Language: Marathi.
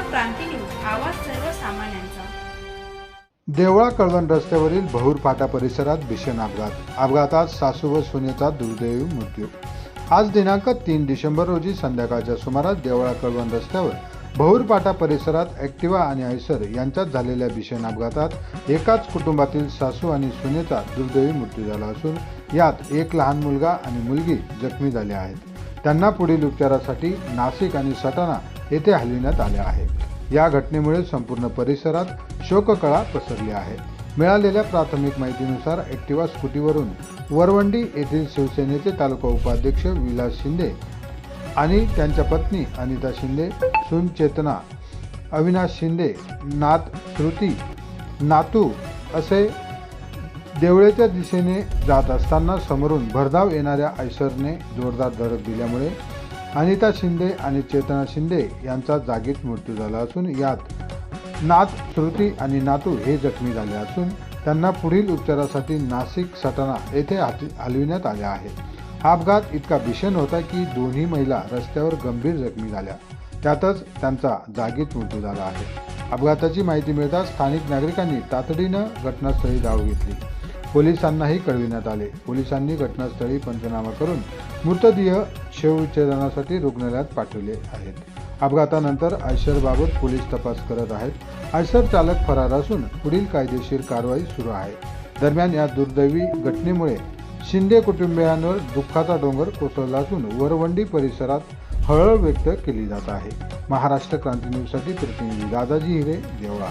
क्रांती न्यूज आवाज सर्वसामान्यांचा. देवळा कळवण रस्त्यावरील बहुर फाटा परिसरात भीषण अपघात. अपघातात सासू व सुनेचा दुर्दैवी मृत्यू. आज दिनांक तीन डिसेंबर रोजी संध्याकाळच्या सुमारास देवळा कळवण रस्त्यावर बहुर परिसरात ॲक्टिवा आणि आयसर यांच्यात झालेल्या भीषण अपघातात एकाच कुटुंबातील सासू आणि सुनेचा दुर्दैवी मृत्यू झाला असून यात एक लहान मुलगा आणि मुलगी जखमी झाल्या आहेत. त्यांना पुढील उपचारासाठी नाशिक आणि सटाणा येथे हलविण्यात आले आहे या घटनेमुळे संपूर्ण परिसरात शोककळा पसरली आहे. मिळालेल्या प्राथमिक माहितीनुसार ॲक्टिवा स्कूटीवरून वरवंडी येथील शिवसेनेचे तालुका उपाध्यक्ष विलास शिंदे आणि त्यांच्या पत्नी अनिता शिंदे सून चेतना अविनाश शिंदे नात श्रुती नातू असे देवळेच्या दिशेने जात असताना समोरून भरधाव येणाऱ्या आयसरने जोरदार धडक दिल्यामुळे अनिता शिंदे आणि चेतना शिंदे यांचा जागीच मृत्यू झाला असून यात नात श्रुती आणि नातू हे जखमी झाले असून त्यांना पुढील उपचारासाठी नाशिक सटाणा येथे हलविण्यात आले आहे हा अपघात इतका भीषण होता की दोन्ही महिला रस्त्यावर गंभीर जखमी झाल्या. त्यातच त्यांचा जागीच मृत्यू झाला आहे. अपघाताची माहिती मिळताच स्थानिक नागरिकांनी तातडीनं घटनास्थळी धाव घेतली. पोलिसांनाही कळविण्यात आले. पोलिसांनी घटनास्थळी पंचनामा करून मृतदेह शवविच्छेदनासाठी रुग्णालयात पाठवले आहेत. अपघातानंतर आयशरबाबत पोलीस तपास करत आहेत. आयशर चालक फरार असून पुढील कायदेशीर कारवाई सुरू आहे. दरम्यान या दुर्दैवी घटनेमुळे शिंदे कुटुंबियांवर दुःखाचा डोंगर कोसळला असून वरवंडी परिसरात हळहळ व्यक्त केली जात आहे. महाराष्ट्र क्रांती न्यूजसाठी प्रतिनिधी दादाजी हिरे देवळा.